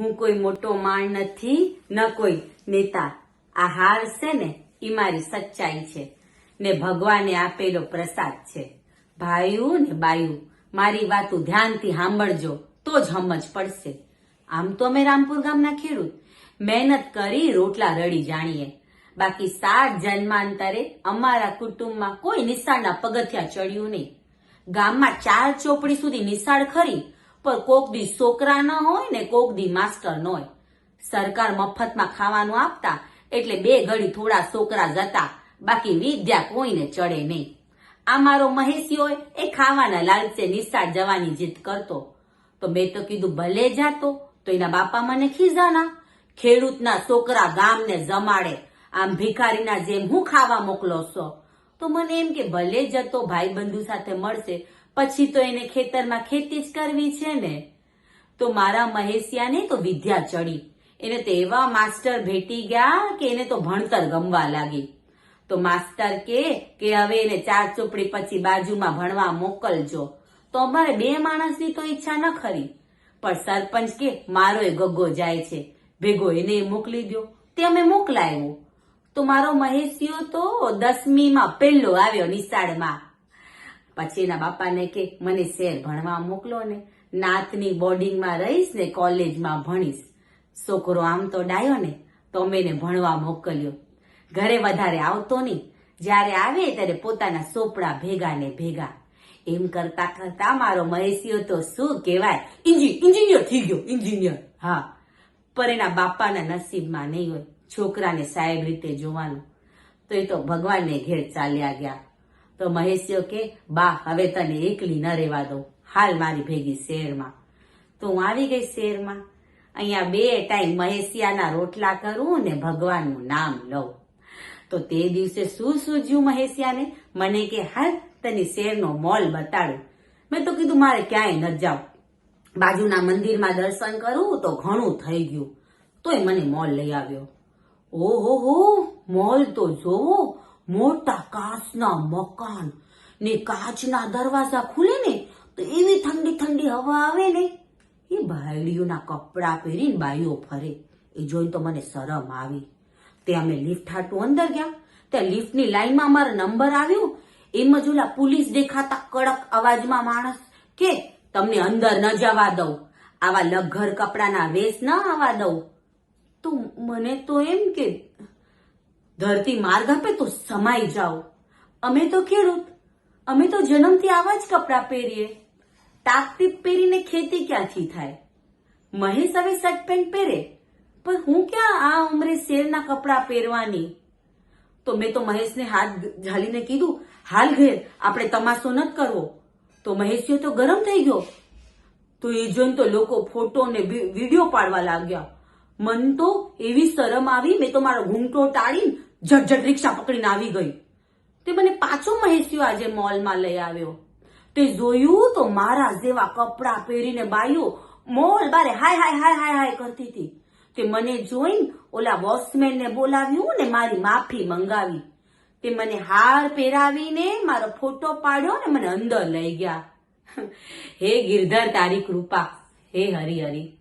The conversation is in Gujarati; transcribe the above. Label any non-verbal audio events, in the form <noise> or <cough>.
હું કોઈ મોટો માણ નથી, ન કોઈ નેતા. આ હાર છે ને એ મારી સચ્ચાઈ છે. ને ભગવાને આપેલો પ્રસાદ છે. ભાઈઓ ને બાયુ મારી વાતું ધ્યાનથી સાંભળજો, તો જ સમજ પડશે. આમ તો અમે રામપુર ગામના ખેડૂત. મહેનત કરી રોટલા રડી જાણીએ. બાકી સાત જન્માંતરે અમારા કુટુંબમાં કોઈ નિશાળના પગથિયા ચડ્યું નહીં. ગામમાં ચાર ચોપડી સુધી નિશાળ ખરી પણ કોક દી છોકરા ન હોય ને કોક દી માસ્ટર ન હોય. સરકાર મફતમાં ખાવાનું આપતા એટલે બે ઘડી થોડા છોકરા જતા, બાકી વિદ્યા કોઈને ચડે નહીં. આ મારો મહેશી હોય એ ખાવાના લાલચે નિશાળ જવાની જીદ કરતો. તો મેં તો કીધું, ભલે જાતો, તો એના બાપા મને ખીજાના. ખેડૂતના છોકરા ગામને જમાડે, આમ ભિખારીના જેમ હું ખાવા મોકલો છો. તો મને એમ કે ભલે જતો ભાઈ બંધુ સાથે મળશે પછી તો એને ખેતરમાં ખેતી જ કરવી છે ને. તો મારા મહેશિયાને તો વિદ્યા ચડી. એને તો એવા માસ્ટર ભેટી ગયા કે એને તો ભણતર ગમવા લાગી. તો માસ્ટર કે કે હવે એને ચાર ચોપડી પછી બાજુમાં ભણવા મોકલજો. તો અમારે બે માણસની તો ઈચ્છા ન ખરી. પણ સરપંચ કે મારો એ ગગ્ગો જાય છે. ભેગો એને મોકલી દો તે અમે મોકલાયો તો મારો મહેશિયો તો દસમીમાં પહેલો આવ્યો નિશાળમાં. પછી એના બાપાને કે, મને શેર ભણવા મોકલો ને. નાતની બોર્ડિંગમાં રહીશ ને, કોલેજમાં ભણીશ. છોકરો આમ તો ડાયો ને, તો અમે એને ભણવા મોકલ્યો. ઘરે વધારે આવતો નહીં. જ્યારે આવે ત્યારે પોતાના સોપડા ભેગા ને ભેગા. એમ કરતા કરતા મારો મહેશિયો તો શું કહેવાય? ઇન્જિનિયર થઈ ગયો ઇન્જિનિયર હા. પર એના બાપાના નસીબમાં નહીં હોય. છોકરાને સાહેબ રીતે જોવાનું. તો એ તો ભગવાનને ઘેર ચાલ્યા ગયા. તો મહેશિયો કે, બા, હવે તને એકલી ન રહેવા દઉં. હાલ મારી ભેગી શહેરમાં તો હું આવી ગઈ શહેરમાં અહીંયા બે ટાઈમ મહેશિયાના રોટલા કરું ને ભગવાનનું નામ લઉં. તો તે દિવસે શું સૂઝ્યું મહેશિયાને? મને કે, હાલ તને શેરનો મોલ બતાડું. મેં તો કીધું, મારે ક્યાંય ન જાઉં. બાજુના મંદિરમાં દર્શન કરવું તો ઘણું થઈ ગયું. તોય મને મોલ લઈ આવ્યો. ઓહો હો મોલ તો જોવો. મોટા કાચના મકાન. ને કાચના દરવાજા ખુલે ને, તો એવી ઠંડી ઠંડી હવા આવે ને, એ બાયડીઓના કપડાં પહેરીને બાઈઓ ફરે. એ જોઈને તો મને શરમ આવી. તે અમે લિફ્ટ હાટું અંદર ગયા. ત્યાં લિફ્ટની લાઈનમાં અમારો નંબર આવ્યો. એમ જ ઓલા પોલીસ દેખાતા કડક અવાજમાં માણસ કે, તમને અંદર ન જવા દઉં. આવા લઘર કપડાના વેશ ન આવવા દઉં. તો મને તો એમ કે ધરતી માર્ગ આપે તો સમાઈ જાઓ. અમે તો ખેડૂત. અમે તો જન્મથી આવા જ કપડાં પહેરીએ. ટાપટીપ પહેરીને ખેતી ક્યાંથી થાય? મહેશ હવે શર્ટ પેન્ટ પહેરે. પણ હું ક્યાં આ ઉંમરે શેરના કપડાં પહેરવાની? તો મેં તો મહેશને હાથ ઝાલીને કીધું, હાલ ઘેર, આપણે તમાશો નથી કરવો. તો મહેશિયો તો ગરમ થઈ ગયો. તો એ જોઈને તો લોકો ફોટો ને વીડિયો પાડવા લાગ્યા. મન તો એવી શરમ આવી, મેં તો મારો ઘૂંટો ટાળીને ઝટઝટ રિક્ષા પકડીને આવી ગઈ. તે મને પાછો મહેશિયો આજે મોલમાં લઈ આવ્યો. તે જોયું તો મારા જેવા કપડાં પહેરીને બાઈઓ મોલ બારે હાય હાય હાય હાય હાય કરતી હતી. તે મને જોઈને ઓલા વોચમેન ને બોલાવ્યું ને મારી માફી મંગાવી. તે મને હાર પહેરાવીને મારો ફોટો પાડ્યો ને મને અંદર લઈ ગયા. <laughs> હે ગિરધર તારી કૃપા. હે હરી હરી.